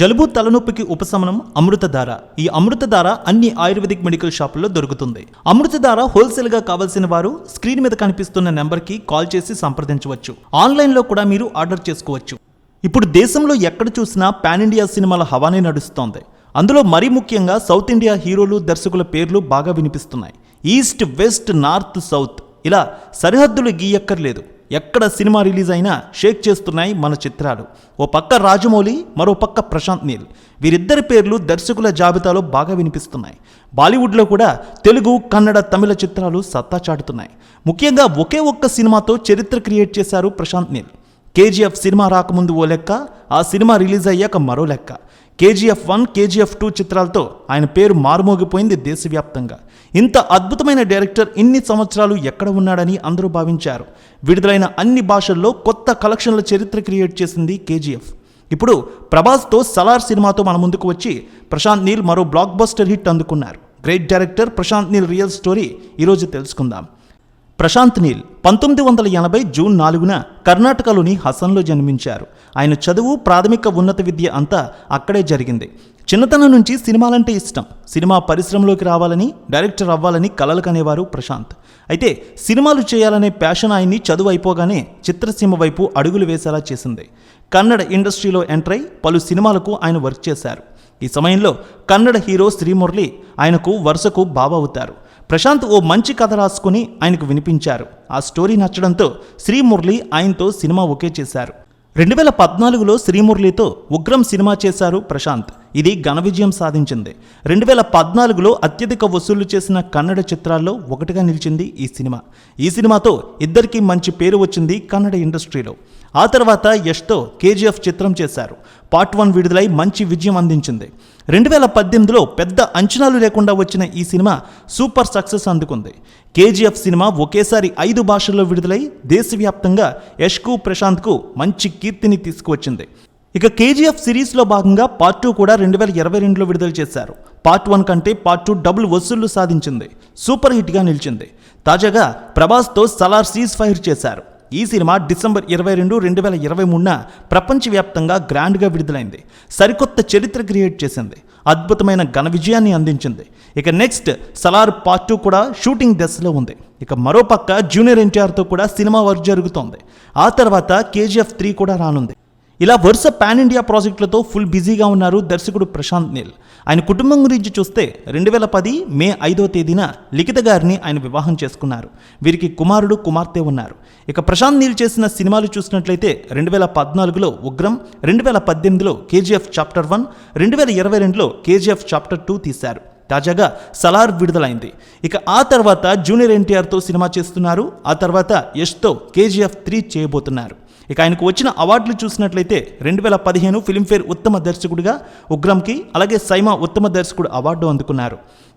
జలుబు తలనొప్పికి ఉపశమనం అమృతధార. ఈ అమృతధార అన్ని ఆయుర్వేదిక్ మెడికల్ షాపుల్లో దొరుకుతుంది. అమృతధార హోల్సేల్గా కావాల్సిన వారు స్క్రీన్ మీద కనిపిస్తున్న నెంబర్కి కాల్ చేసి సంప్రదించవచ్చు. ఆన్లైన్లో కూడా మీరు ఆర్డర్ చేసుకోవచ్చు. ఇప్పుడు దేశంలో ఎక్కడ చూసినా పాన్ ఇండియా సినిమాల హవానే నడుస్తోంది. అందులో మరీ ముఖ్యంగా సౌత్ ఇండియా హీరోలు దర్శకుల పేర్లు బాగా వినిపిస్తున్నాయి. East west north south. ఇలా సరిహద్దులు గీయక్కర్లేదు. ఎక్కడ సినిమా రిలీజ్ అయినా షేక్ చేస్తున్నాయి మన చిత్రాలు. ఓ పక్క రాజమౌళి మరో పక్క ప్రశాంత్ నీల్. వీరిద్దరి పేర్లు దర్శకుల జాబితాలో బాగా వినిపిస్తున్నాయి. బాలీవుడ్లో కూడా తెలుగు కన్నడ తమిళ చిత్రాలు సత్తా చాటుతున్నాయి. ముఖ్యంగా ఒకే ఒక్క సినిమాతో చరిత్ర క్రియేట్ చేశారు ప్రశాంత్ నీల్. కేజీఎఫ్ సినిమా రాకముందు ఓ లెక్క ఆ సినిమా రిలీజ్ అయ్యాక మరో లెక్క. కేజీఎఫ్ వన్ కేజీఎఫ్ టూ చిత్రాలతో ఆయన పేరు మారుమోగిపోయింది దేశవ్యాప్తంగా. ఇంత అద్భుతమైన డైరెక్టర్ ఇన్ని సంవత్సరాలు ఎక్కడ ఉన్నాడని అందరూ భావించారు. విడుదలైన అన్ని భాషల్లో కొత్త కలెక్షన్ల చరిత్ర క్రియేట్ చేసింది కేజీఎఫ్. ఇప్పుడు ప్రభాస్తో సలార్ సినిమాతో మన ముందుకు వచ్చి ప్రశాంత్ నీల్ మరో బ్లాక్ బస్టర్ హిట్ అందుకున్నారు. Great director Prashanth Neel real story ఈరోజు తెలుసుకుందాం. ప్రశాంత్ నీల్ పంతొమ్మిది వందల ఎనభై జూన్ నాలుగున కర్ణాటకలోని హసన్లో జన్మించారు. ఆయన చదువు ప్రాథమిక ఉన్నత విద్య అంతా అక్కడే జరిగింది. చిన్నతనం నుంచి సినిమాలంటే ఇష్టం. సినిమా పరిశ్రమలోకి రావాలని డైరెక్టర్ అవ్వాలని కలలు కనేవారు ప్రశాంత్. అయితే సినిమాలు చేయాలనే ప్యాషన్ ఆయన్ని చదువు అయిపోగానే చిత్రసీమ వైపు అడుగులు వేసేలా చేసింది. కన్నడ ఇండస్ట్రీలో ఎంటర్ అయి పలు సినిమాలకు ఆయన వర్క్ చేశారు. ఈ సమయంలో కన్నడ హీరో శ్రీమురళి ఆయనకు వరుసకు బావ అవుతారు. ప్రశాంత్ ఓ మంచి కథ రాసుకుని ఆయనకు వినిపించారు. ఆ స్టోరీ నచ్చడంతో శ్రీమురళి ఆయనతో సినిమా ఒకే చేశారు. రెండు వేల పద్నాలుగులో శ్రీమురళితో ఉగ్రం సినిమా చేశారు ప్రశాంత్. ఇది ఘన విజయం సాధించింది. రెండు వేల పద్నాలుగులో అత్యధిక వసూళ్ళు చేసిన కన్నడ చిత్రాల్లో ఒకటిగా నిలిచింది ఈ సినిమా. ఈ సినిమాతో ఇద్దరికీ మంచి పేరు వచ్చింది కన్నడ ఇండస్ట్రీలో. ఆ తర్వాత యష్తో కేజీఎఫ్ చిత్రం చేశారు. పార్ట్ వన్ విడుదలై మంచి విజయం అందించింది. రెండు వేల పద్దెనిమిదిలో పెద్ద అంచనాలు లేకుండా వచ్చిన ఈ సినిమా సూపర్ సక్సెస్ అందుకుంది. కేజీఎఫ్ సినిమా ఒకేసారి ఐదు భాషల్లో విడుదలై దేశవ్యాప్తంగా యష్కు ప్రశాంత్కు మంచి కీర్తిని తీసుకువచ్చింది. ఇక కేజీఎఫ్ సిరీస్లో భాగంగా పార్ట్ టూ కూడా రెండు వేల ఇరవై రెండులో విడుదల చేశారు. పార్ట్ వన్ కంటే పార్ట్ టూ డబుల్ వసూళ్ళు సాధించింది. సూపర్ హిట్గా నిలిచింది. తాజాగా ప్రభాస్తో సలార్ సీజ్ ఫైర్ చేశారు. ఈ సినిమా డిసెంబర్ ఇరవై రెండు రెండు వేల ఇరవై మూడున ప్రపంచవ్యాప్తంగా గ్రాండ్గా విడుదలైంది. సరికొత్త చరిత్ర క్రియేట్ చేసింది. అద్భుతమైన ఘన విజయాన్ని అందించింది. ఇక నెక్స్ట్ సలార్ పార్ట్ టూ కూడా షూటింగ్ దశలో ఉంది. ఇక మరోపక్క జూనియర్ ఎన్టీఆర్తో కూడా సినిమా వర్క్ జరుగుతోంది. ఆ తర్వాత కేజీఎఫ్ త్రీ కూడా రానుంది. ఇలా వరుస పాన్ ఇండియా ప్రాజెక్టులతో ఫుల్ బిజీగా ఉన్నారు దర్శకుడు ప్రశాంత్ నీల్. ఆయన కుటుంబం గురించి చూస్తే రెండు వేల పది మే ఐదో తేదీన లిఖిత గారిని ఆయన వివాహం చేసుకున్నారు. వీరికి కుమారుడు కుమార్తె ఉన్నారు. ఇక ప్రశాంత్ నీల్ చేసిన సినిమాలు చూసినట్లయితే రెండు వేల పద్నాలుగులో ఉగ్రం రెండు వేల పద్దెనిమిదిలో కేజీఎఫ్ చాప్టర్ వన్ రెండు వేల ఇరవై రెండులో కేజీఎఫ్ చాప్టర్ టూ తీశారు. తాజాగా సలార్ విడుదలైంది. ఇక ఆ తర్వాత జూనియర్ ఎన్టీఆర్తో సినిమా చేస్తున్నారు. ఆ తర్వాత యష్తో కేజీఎఫ్ త్రీ చేయబోతున్నారు. ఇక ఆయనకు వచ్చిన అవార్డులు చూసినట్లయితే రెండు వేల పదిహేను ఫిల్మ్ఫేర్ ఉత్తమ దర్శకుడిగా ఉగ్రంకి అలాగే సైమా ఉత్తమ దర్శకుడు అవార్డు అందుకున్నారు.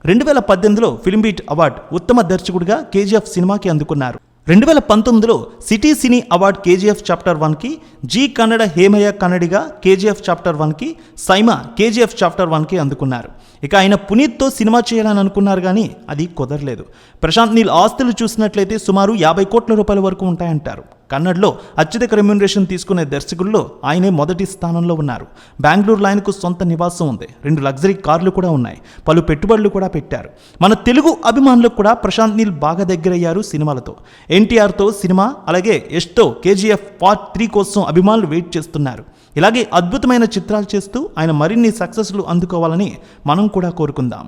రెండు వేల పద్దెనిమిదిలో ఫిలింబీట్ అవార్డు ఉత్తమ దర్శకుడిగా కేజీఎఫ్ సినిమాకి అందుకున్నారు. రెండు వేల పంతొమ్మిదిలో city cine award KGF chapter వన్కి జీ కన్నడ హేమయ్య కన్నడిగా కేజీఎఫ్ చాప్టర్ వన్కి సైమా కేజీఎఫ్ చాప్టర్ వన్కి అందుకున్నారు. ఇక ఆయన పునీత్తో సినిమా చేయాలని అనుకున్నారు కానీ అది కుదరలేదు. ప్రశాంత్ నీల్ ఆస్తులు చూసినట్లయితే సుమారు యాభై కోట్ల రూపాయల వరకు ఉంటాయంటారు. కన్నడలో అత్యధిక రెమ్యునరేషన్ తీసుకునే దర్శకుల్లో ఆయనే మొదటి స్థానంలో ఉన్నారు. బెంగళూరులో ఆయనకు సొంత నివాసం ఉంది. రెండు లగ్జరీ కార్లు కూడా ఉన్నాయి. పలు పెట్టుబడులు కూడా పెట్టారు. మన తెలుగు అభిమానులకు కూడా ప్రశాంత్ నీల్ బాగా దగ్గరయ్యారు సినిమాలతో. ఎన్టీఆర్తో సినిమా అలాగే యష్తో కేజీఎఫ్ పార్ట్ త్రీ కోసం అభిమానులు వెయిట్ చేస్తున్నారు. ఇలాగే అద్భుతమైన చిత్రాలు చేస్తూ ఆయన మరిన్ని సక్సెస్లు అందుకోవాలని మనం కూడా కోరుకుందాం.